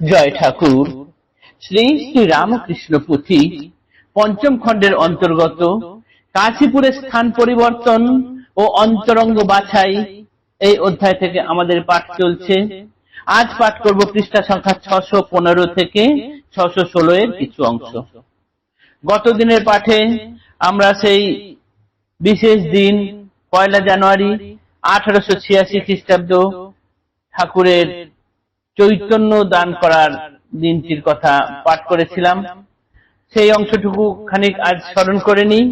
জয় ঠাকুর। শ্রী শ্রী রামকৃষ্ণ পুঁথি পঞ্চম খণ্ডের অন্তর্গত কাশীপুরের স্থান পরিবর্তন ও অন্তরঙ্গ বাছাই এই অধ্যায় থেকে আমাদের পাঠ চলছে। আজ পাঠ করব পৃষ্ঠা সংখ্যা ছশো পনেরো থেকে ছশো ষোলো এর কিছু অংশ। গত দিনের পাঠে আমরা সেই বিশেষ দিন, পয়লা জানুয়ারি আঠারোশো ছিয়াশি খ্রিস্টাব্দ ঠাকুরের চৈতন্য দান করার দিনটির কথা পাঠ করেছিলাম। সেই অংশটুকু খানিক আজ স্মরণ করে নিই।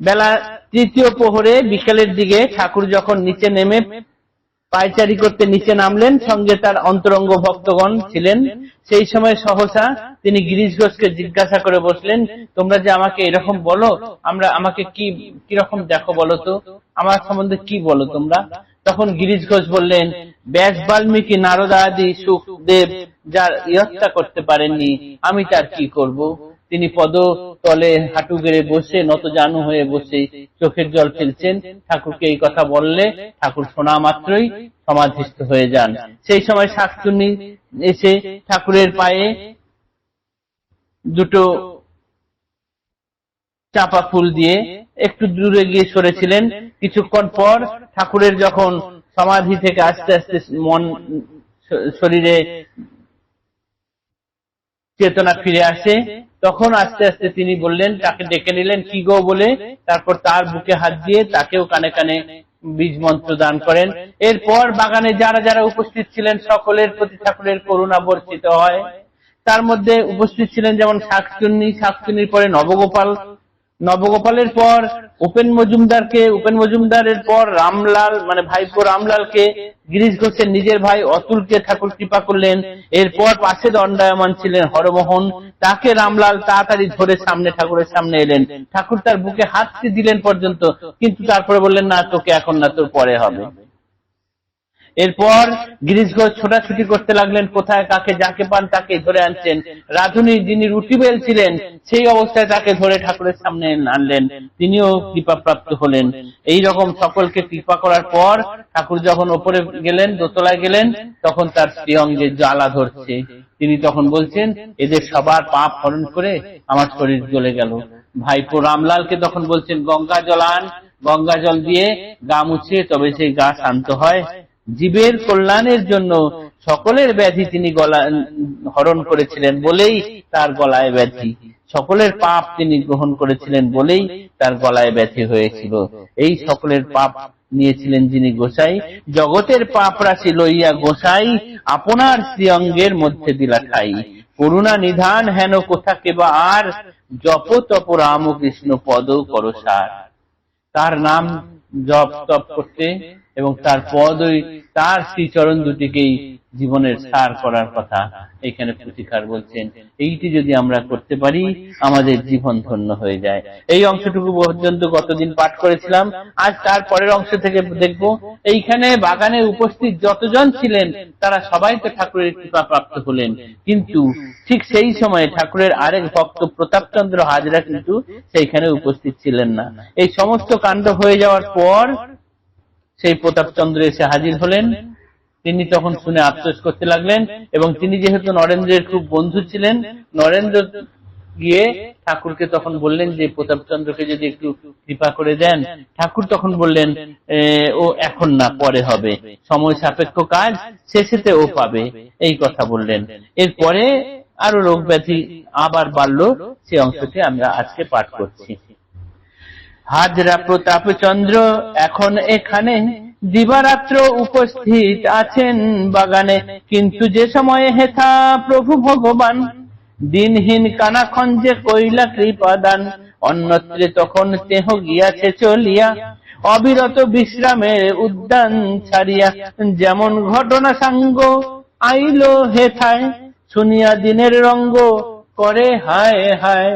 বেলা তৃতীয় প্রহরে বিকেলের দিকে ঠাকুর যখন নিচে নেমে পায়চারি করতে নিচে নামলেন, সঙ্গে তার অন্তরঙ্গ ভক্তগণ ছিলেন। সেই সময় সহসা তিনি গিরিশ ঘোষকে জিজ্ঞাসা করে বসলেন, তোমরা যে আমাকে এরকম বলো, আমরা আমাকে কি, কীরকম দেখো বলো তো? আমার সম্বন্ধে কি বলো তোমরা? তখন গিরিশ ঘোষ বললেন ব্যাস বাল্মীকি নারদা আদি সুখদেব যার ইয়ত্তা করতে পারেননি, আমি তার কি করব? তিনি পদ তলে হাঁটু গেড়ে বসে নত জানু হয়ে বসে চোখের জল ফেলছেন। ঠাকুরকে এই কথা বললে ঠাকুর শোনা মাত্রই সমাধিস্থ হয়ে যান। সেই সময় শাকচুন্নি এসে ঠাকুরের পায়ে দুটো চাপা ফুল দিয়ে একটু দূরে গিয়ে সরেছিলেন। কিছুক্ষণ পর ঠাকুরের যখন সমাধি থেকে আস্তে আস্তে মন, শরীরে চেতনা ফিরে আসে। তখন আস্তে আস্তে তিনি বললেন, তাকে ডেকে নিলেন, কি গো? বলে। তারপর তার বুকে হাত দিয়ে তাকেও কানে কানে বীজ মন্ত্র দান করেন। এরপর বাগানে যারা যারা উপস্থিত ছিলেন, সকলের প্রতি ঠাকুরের করুণা বর্ষিত হয়। তার মধ্যে উপস্থিত ছিলেন যেমন শাকচুন্নি, শাকচুন্নির পরে নবগোপাল নবগোপালের পর, উপেন মজুমদারকে, উপেন মজুমদারের পর রামলাল মানে ভাইপো রামলালকে গিরিশ ঘোষের নিজের ভাই অতুলকে ঠাকুর কৃপা করলেন। এরপর পাশে দণ্ডায়মান ছিলেন হরমোহন। তাকে রামলাল তাড়াতাড়ি ধরে সামনে, ঠাকুরের সামনে এলেন। ঠাকুর তার বুকে হাত দিলেন পর্যন্ত, কিন্তু তারপরে বললেন, না, তোকে এখন না, তোর পরে হবে। এরপর গিরিশ ঘোষ ছোটাছুটি করতে লাগলেন কোথায়, কাকে, যাকে পান তাকে ধরে আনছেন। রাধুনী যিনি রুটি বেলছিলেন, সেই অবস্থায় তাকে ধরে ঠাকুরের সামনে আনলেন। তিনিও কৃপা প্রাপ্ত হলেন। এই রকম সকলকে কৃপা করার পর ঠাকুর যখন ওপরে গেলেন, দোতলায় গেলেন, তখন তার স্ত্রী অঙ্গে জ্বালা ধরছে। তিনি তখন বলছেন, এদের সবার পাপ হরণ করে আমার শরীর জ্বলে গেল। ভাইপো রামলালকে তখন বলছেন, গঙ্গা জল আন। গঙ্গা জল দিয়ে গা মুছে তবে সেই গা শান্ত হয়। জীবের কল্যাণের জন্য সকলের ব্যাধি তিনি গলা, হরণ করেছিলেন বলেই তার গলায় ব্যাধি। সকলের পাপ তিনি গ্রহণ করেছিলেন বলেই তার গলায় ব্যাধি হয়েছিল। এই সকলের পাপ নিয়েছিলেন যিনি গোসাই। জগতের পাপ রাশি লইয়া গোসাই আপনার শ্রীঅঙ্গের মধ্যে দিলা ঠাই করুণা নিধান হেন কোথা কেবা আর জপ তপ রামকৃষ্ণ পদ করসার তার নাম জপ তপ করতে এবং তার পদই তার শ্রীচরণ দুটিকেই জীবনের সার করার কথা এখানে প্রতিকার বলছেন। এইটি যদি আমরা করতে পারি, আমাদের জীবন ধন্য হয়ে যায়। এই অংশটুকু পর্যন্ত গতদিন পাঠ করেছিলাম, আজ তার পরের অংশ থেকে দেখব। এইখানে বাগানে উপস্থিত যতজন ছিলেন, তারা সবাই তো ঠাকুরের কৃপা প্রাপ্ত হলেন। কিন্তু ঠিক সেই সময়ে ঠাকুরের আরেক ভক্ত প্রতাপচন্দ্র হাজরা কিন্তু সেইখানে উপস্থিত ছিলেন না। এই সমস্ত কাণ্ড হয়ে যাওয়ার পর সেই প্রতাপচন্দ্র এসে হাজির হলেন। তিনি তখন শুনে আফসোস করতে লাগলেন এবং তিনি যেহেতু নরেন্দ্রের খুব বন্ধু ছিলেন, নরেন্দ্র গিয়ে ঠাকুরকে তখন বললেন যে প্রতাপচন্দ্রকে যদি একটু কৃপা করে দেন। ঠাকুর তখন বললেন ও এখন না, পরে হবে। সময় সাপেক্ষ কাজ, শেষেতে ও পাবে। এই কথা বললেন। এরপরে আরও রোগ ব্যাধি আবার বাড়লো, সে অংশটি আমরা আজকে পাঠ করছি। হাজরা প্রতাপ চন্দ্র এখন এখানে। দিবারাত্র উপস্থিত আছেন বাগানে। কিন্তু যে সময়ে হেথা প্রভু ভগবান, দিনহীন কানা খঞ্জে কইলা কৃপাদান অন্যত্রে তখন তেহ গিয়াছে চলিয়া, অবিরত বিশ্রামের উদ্যান ছাড়িয়া যেমন ঘটনা সাঙ্গ, আইলো হেথায়, শুনিয়া দিনের রঙ্গ, করে হায় হায়।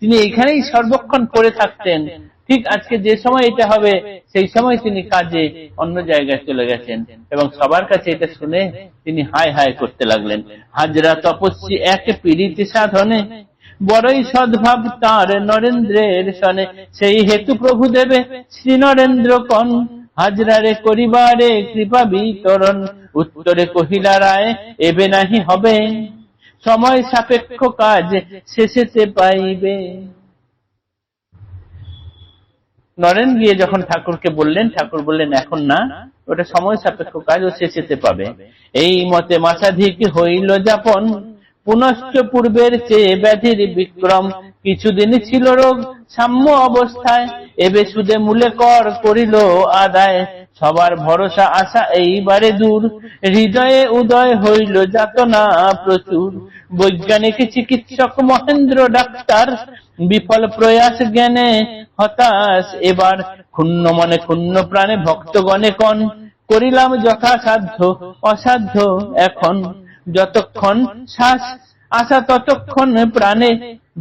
তিনি এখানেই সর্বক্ষণ করে থাকতেন। ঠিক আজকে যে সময় এটা হবে, সেই সময় তিনি কাজে অন্য জায়গায় চলে গেছেন এবং সবার কাছে এটা শুনে তিনি হায় হায় করতে লাগলেন। হাজরা তপস্বী এক পীড়িত সাধনে, বড়ই সদ্ভাব তার নরেন্দ্রের সনে। সেই হেতু প্রভু দেবে শ্রী নরেন্দ্র কন। হাজরারে করিবারে কৃপা বিতরণ। উত্তরে কহিলা রায়, এবে নাহি হবে। সময় সাপেক্ষ কাজ শেষেতে পাইবে। নরেন গিয়ে যখন ঠাকুরকে বললেন, ঠাকুর বললেন, এখন না, ওটা সময় সাপেক্ষ কাজ, ও শেষেতে পাবে। এই মতে মাসাধিক হইল যাপন। পুনশ্চ পূর্বের চেয়ে ব্যাধির বিক্রম। কিছুদিন ছিল রোগ, সাম্য অবস্থায়। এবে সুদে মূলে কর করিল আদায়। সবার ভরসা, আশা এইবারে দূর। হৃদয়ে উদয় হইল যাতনা প্রচুর। বৈজ্ঞানিক চিকিৎসক মহেন্দ্র ডাক্তার। বিফল প্রয়াস জ্ঞানে হতাশ। এবার ক্ষুণ্ণ মনে ক্ষুণ্ণ প্রাণে ভক্তগণে কন, করিলাম যথাসাধ্য, অসাধ্য। এখন যতক্ষণ শ্বাস আশা ততক্ষণ প্রাণে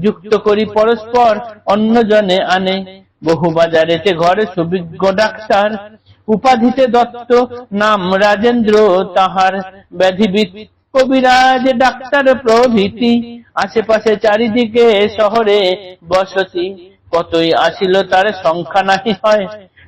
যুক্ত করি পরস্পর, অন্যজনে আনে। বহু বাজারেতে ঘরে সুবিজ্ঞ ডাক্তার, উপাধিতে দত্ত, নাম রাজেন্দ্র, তাহার ব্যাধিবিদ কবিরাজ, ডাক্তার প্রভৃতি, আশেপাশে চারিদিকে শহরে বসতি। কতই আসিল তার সংখ্যা নাহি হয়।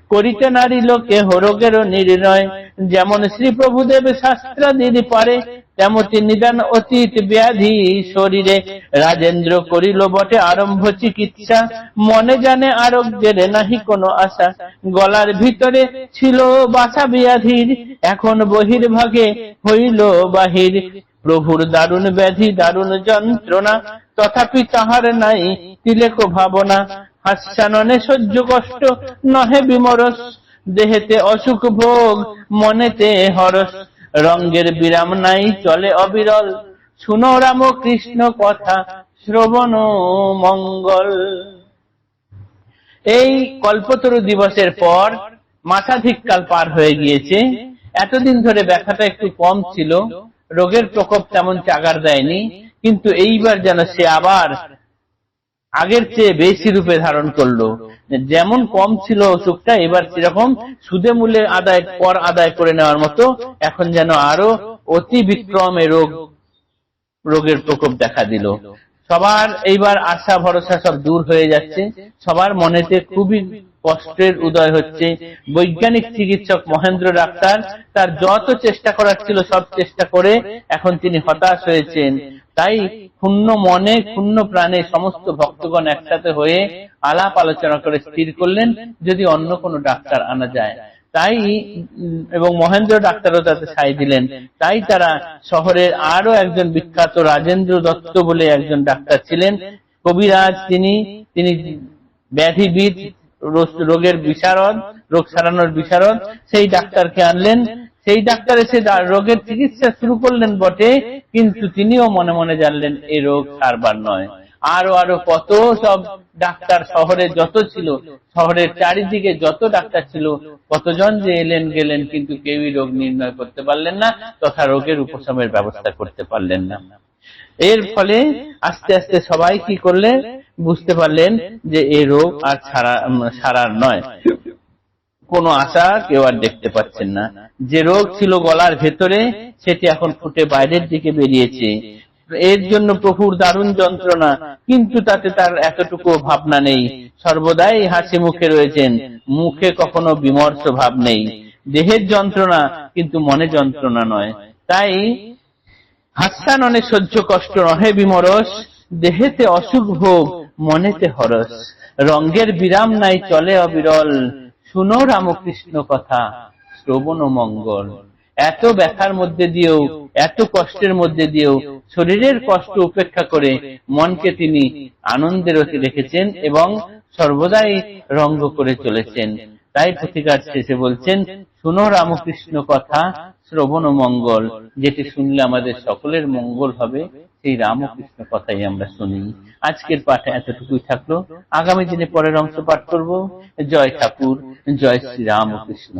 করিতে নারী লোকে হরগেরও নির্ণয়। যেমন শ্রী প্রভুদেব শাস্ত্রাদির পারে, তেমতি নিদান অতীত ব্যাধি শরীরে। রাজেন্দ্র করিল বটে আরম্ভ চিকিৎসা। মনে জানে আরোগ্যের নাহি কোনো আশা। গলার ভিতরে ছিল বাসা ব্যাধির। এখন বহির্ভাগে হইল বাহির। প্রভুর দারুণ ব্যাধি, দারুণ যন্ত্রণা। তথাপি তাহার নাই তিলেক ভাবনা। হাস্যাননে সহ্য কষ্ট নহে বিমরস, দেহেতে অসুখ ভোগ, মনেতে হরস। রঙ্গের বিরাম নাই, চলে অবিরল। শুনো রাম কৃষ্ণ কথা, শ্রবণ মঙ্গল। এই কল্পতরু দিবসের পর মাসাধিককাল পার হয়ে গিয়েছে। এতদিন ধরে ব্যথাটা একটু কম ছিল। রোগের প্রকোপ তেমন চাগার দেয়নি। কিন্তু এইবার যেন সে আবার আগের চেয়ে বেশি রূপে ধারণ করল। যেমন কম ছিল অসুখটা, এবার সেরকম সুদে মূল্যে আদায়, কর আদায় করে নেওয়ার মতো এখন যেন আরও অতি বিক্রমে রোগ, রোগের প্রকোপ দেখা দিল। সবার এইবার আশা, ভরসা সব দূর হয়ে যাচ্ছে। সবার মনেতে খুবই কষ্টের উদয় হচ্ছে। বৈজ্ঞানিক চিকিৎসক মহেন্দ্র ডাক্তার তার যত চেষ্টা করার ছিল, সব চেষ্টা করে এখন তিনি হতাশ হয়েছেন। তাই ক্ষুণ্ণ মনে, ক্ষুণ্ণ প্রাণে সমস্ত ভক্তগণ একসাথে হয়ে আলাপ আলোচনা করে স্থির করলেন যদি অন্য কোনো ডাক্তার আনা যায়। তাই, এবং মহেন্দ্র ডাক্তারও তাতে সাই দিলেন। তাই তারা শহরের আরও একজন বিখ্যাত রাজেন্দ্র দত্ত বলে একজন ডাক্তার ছিলেন। কবিরাজ তিনি তিনি ব্যাধিবিদ রোগ- রোগের বিশারদ, রোগ সারানোর বিশারদ, সেই ডাক্তারকে আনলেন। সেই ডাক্তার এসে রোগের চিকিৎসা শুরু করলেন বটে কিন্তু তিনিও মনে মনে জানলেন এই রোগ সারবার নয়। আরও আরও কত সব ডাক্তার শহরে যত ছিল শহরের চারিদিকে যত ডাক্তার ছিল কতজন যে এলেন গেলেন কিন্তু কেউই রোগ নির্ণয় করতে পারলেন না তথা রোগের উপশমের ব্যবস্থা করতে পারলেন না। এর ফলে আস্তে আস্তে সবাই কি করলেন? বুঝতে পারলেন যে এই রোগ আর উম, সারার নয়। কোনো আশা কেউ আর দেখতে পাচ্ছেন না। যে রোগ ছিল গলার ভেতরে, সেটি এখন ফুটে বাইরের দিকে বেরিয়েছে। এর জন্য প্রভুর দারুণ যন্ত্রণা, কিন্তু তাতে তার এতটুকু ভাবনা নেই। সর্বদাই হাসি মুখে রয়েছেন। মুখে কখনো বিমর্ষ ভাব নেই। দেহের যন্ত্রণা, কিন্তু মনে যন্ত্রণা নয়। তাই হাসান অনেক সহ্য কষ্ট নহে বিমরস, দেহেতে অসুখ ভোগ মনেতে হরস। রঙ্গের বিরাম নাই, চলে অবিরল। শুনো রামকৃষ্ণ কথা, শ্রবণ মঙ্গল। এত ব্যথার মধ্যে দিয়েও, এত কষ্টের মধ্যে দিয়েও, শরীরের কষ্ট উপেক্ষা করে মনকে তিনি আনন্দের অতি রেখেছেন এবং সর্বদাই রঙ্গ করে চলেছেন। তাই প্রতিকার শেষে বলছেন, শুনো রামকৃষ্ণ কথা, শ্রবণ মঙ্গল, যেটি শুনলে আমাদের সকলের মঙ্গল হবে সেই রামকৃষ্ণ কথাই আমরা শুনি। আজকের পাঠে এতটুকুই থাকল। আগামী দিনে পরের অংশ পাঠ করব। জয় ঠাকুর, জয় শ্রী রামকৃষ্ণ